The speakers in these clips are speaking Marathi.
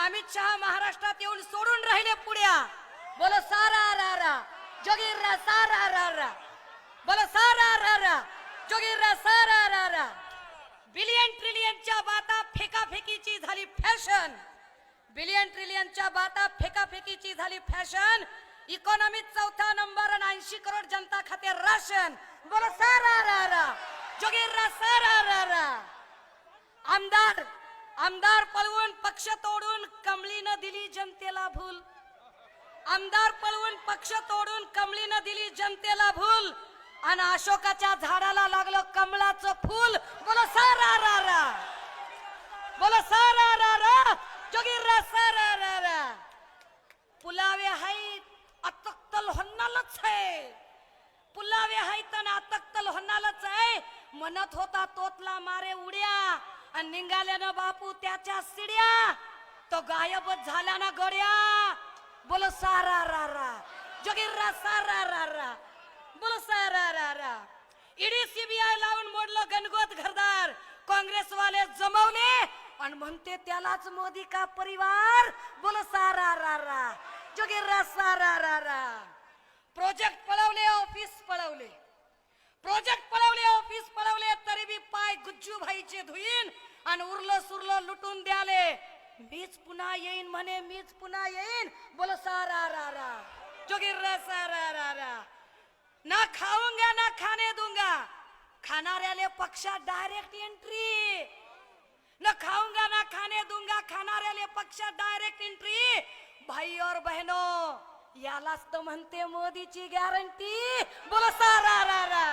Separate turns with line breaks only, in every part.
अमित शहा महाराष्ट्रात येऊन सोडून राहिले पुढ्या बोल सारा रा रा. जोगीर रा सारा रा रा. बोल सारा रा रा. जोगीर रा सारा रा रा. बिलियन ट्रिलियनच्या बाता फेकाफेकीची झाली फॅशन. बिलियन ट्रिलियनच्या बाता फेकाफेकीची झाली फॅशन. इकॉनॉमीत चौथा नंबर आणि ऐंशी करोड जनता खाते राशन. बोल सारा रा रा. जोगीर रा सारा रा रा. आमदार आमदार पळवून पक्ष तोडून कमळीनं दिली जनतेला भूल. आमदार पळवून पक्ष तोडून कमळीनं दिली जनतेला भूल. आणि अशोकाच्या झाडाला लागलं कमळाचं फूल. बोला सारा रा रा बोला सारा रा रा जोगीर रा सारा रा रा पुलावे हाय अतक्तल होणालच आहे. पुलावे हाय तन अतक्तल होन्नालच आहे. म्हणत होता तोतला मारे उड्या. आणि निघाल्यानं बापू त्याच्या सिड्या. तो गायबच झाला ना गड्या. बोल सारा रा रा जोगीर रा सारा रा रा बोल सारा रा रा ईडी सीबीआय लावून मोडलं गणगोत घरदार. काँग्रेसवाले जमवले आणि म्हणते त्यालाच मोदी का परिवार? बोल सारा रा रा जोगीर रा सारा रा रा प्रोजेक्ट पळवले ऑफिस पळवले. प्रोजेक्ट पळवले ऑफिस पळवले तरी बी पाय गुज्जू भाईचे धुईन आणि उरलं सुरलं लुटून द्याले. मीच पुन्हा येईन म्हणे मीच पुन्हा येईन. बोल सारा रा रा. जोगीर सारा रा रा. ना खाऊंगा ना खाने दूंगा. खाणाऱ्याले पक्षात डायरेक्ट एंट्री न खाऊंगा ना खाने दूंगा खाणाऱ्याले पक्षात डायरेक्ट एंट्री भाई और बहनो यालाच तर म्हणते मोदीची गॅरंटी बोल सारा रा रा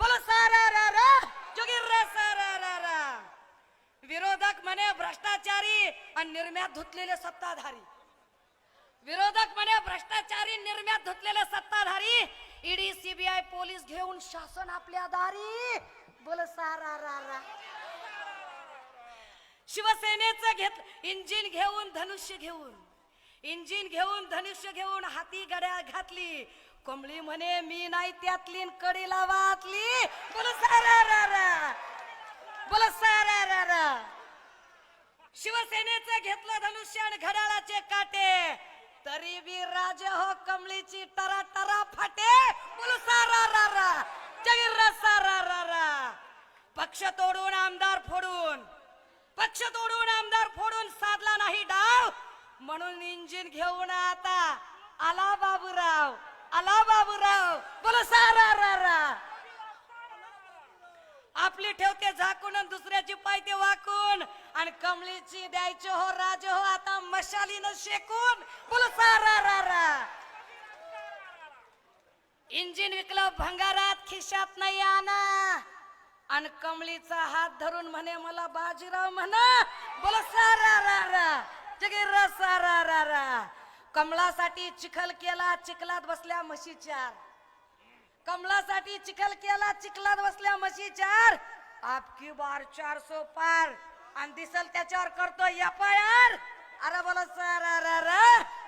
बोल सारा रा रा जोगीर रा सारा रा रा विरोधक म्हणे भ्रष्टाचारी आणि निर्म्यात धुतलेले सत्ताधारी. विरोधक म्हणे भ्रष्टाचारी निर्म्यात धुतलेले सत्ताधारी ईडी सीबीआय पोलीस घेऊन शासन आपल्या दारी. बोल सारा रा रा. शिवसेनेचं घेत इंजिन घेऊन धनुष्य घेऊन. इंजिन घेऊन धनुष्य घेऊन हाती गड्या घातली. कोंबळी म्हणे मी नाही त्यातली कडी लावातली वाचली. बोल सारा रा रा बोल सारा रा रा शिवसेनेचं घेतलं धनुष्य आणि घड्याळाचे काटे. तरी बी राज हो कमळीची टरा टरा फाटे. बोल रा रा. जगीर रा रा रा. पक्ष तोडून आमदार फोडून. पक्ष तोडून आमदार फोडून साधला नाही डाव. म्हणून इंजिन घेऊन आता आला बाबूराव. आला बाबूराव. बोल सारा रा रा. आपली ठेवते झाकून आणि दुसऱ्याची पायते वाकून. आणि कमळीची द्यायचे हो राज हो आता मशालीनं शेकून बोल सारा रा रा इंजिन विकलं भंगारात खिशात नाही आणा. आणि कमळीचा हात धरून म्हणे मला बाजीराव म्हणा बोल सारा रा रा जगीर रा सारा रा रा. कमळासाठी चिखल केला चिखलात बसल्या म्हशीच्या. कमलासाठी चिखल केला चिखलात बसल्या म्हशी चार. आपकी बार चार सो पार. आणि दिसल त्याच्यावर करतो एफ आय आर अरे बोला सर अरे.